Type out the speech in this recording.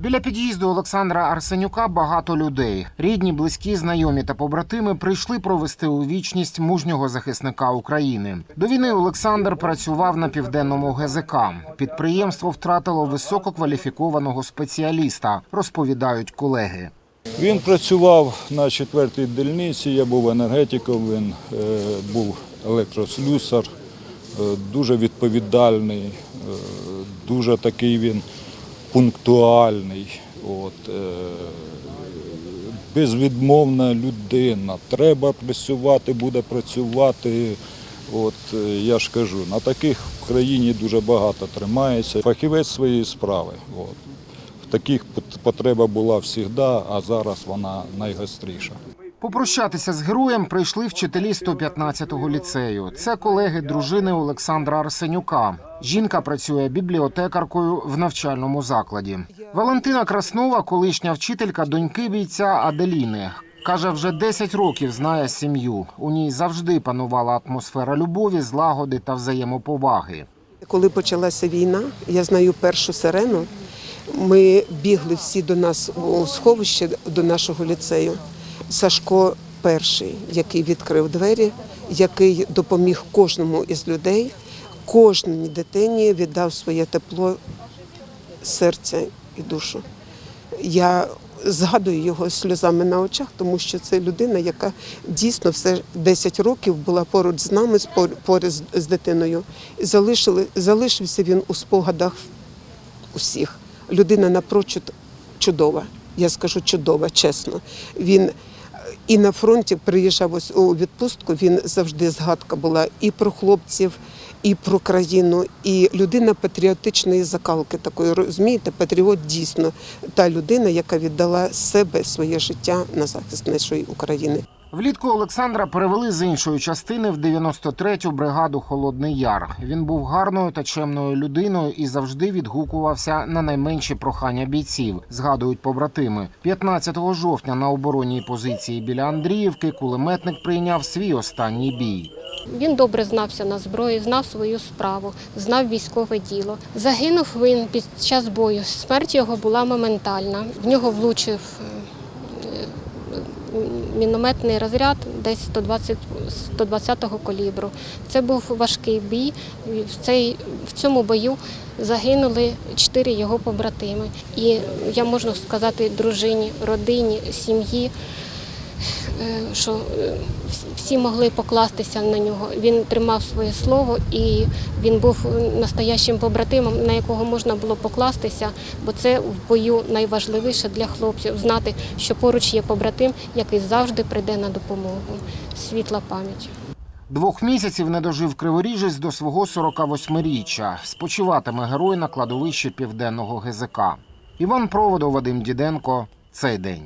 Біля під'їзду Олександра Арсенюка багато людей. Рідні, близькі, знайомі та побратими прийшли провести у вічність мужнього захисника України. До війни Олександр працював на південному ГЗК. Підприємство втратило висококваліфікованого спеціаліста, розповідають колеги. Він працював на четвертій дільниці, я був енергетиком, він е, був електрослюсар, е, дуже відповідальний, е, дуже такий він пунктуальний. От, е, безвідмовна людина. Треба працювати, буде працювати. От е, я ж кажу, на таких в країні дуже багато тримається. Фахівець своєї справи. От. В таких потреба була завжди, а зараз вона найгостріша. Попрощатися з героєм прийшли вчителі 115-го ліцею. Це колеги дружини Олександра Арсенюка. Жінка працює бібліотекаркою в навчальному закладі. Валентина Краснова, колишня вчителька доньки бійця Аделіни. Каже, вже 10 років знає сім'ю. У ній завжди панувала атмосфера любові, злагоди та взаємоповаги. Коли почалася війна, я знаю першу сирену. Ми бігли всі до нас у сховище до нашого ліцею. Сашко перший, який відкрив двері, який допоміг кожному із людей, кожній дитині віддав своє тепло серця і душу. Я згадую його сльозами на очах, тому що це людина, яка дійсно все 10 років була поруч з нами, з- з дитиною. Залишили, залишився він у спогадах усіх. Людина напрочуд чудова. Я скажу чудова, чесно. Він е, і на фронті приїжджав ось у відпустку. Він завжди згадка була і про хлопців, і про країну, і людина патріотичної закалки такої. Розумієте, патріот дійсно та людина, яка віддала себе своє життя на захист нашої України. Влітку Олександра перевели з іншої частини в 93-ю бригаду Холодний Яр. Він був гарною та чемною людиною і завжди відгукувався на найменші прохання бійців. Згадують побратими. 15 жовтня на оборонній позиції біля Андріївки кулеметник прийняв свій останній бій. Він добре знався на зброї, знав свою справу, знав військове діло. Загинув він під час бою. Смерть його була моментальна. В нього влучив е, мінометний розряд десь 120, 120-го калібру. Це був важкий бій. В, цей, в цьому бою загинули чотири його побратими. І я можу сказати дружині, родині, сім'ї е, що е, всі могли покластися на нього. Він тримав своє слово і він був настоящим побратимом, на якого можна було покластися, бо це в бою найважливіше для хлопців знати, що поруч є побратим, який завжди прийде на допомогу. Світла пам'ять. Двох місяців не дожив криворіжець до свого 48-річчя. Спочиватиме герой на кладовищі південного ГЗК. Іван Проводов, Вадим Діденко. Цей день.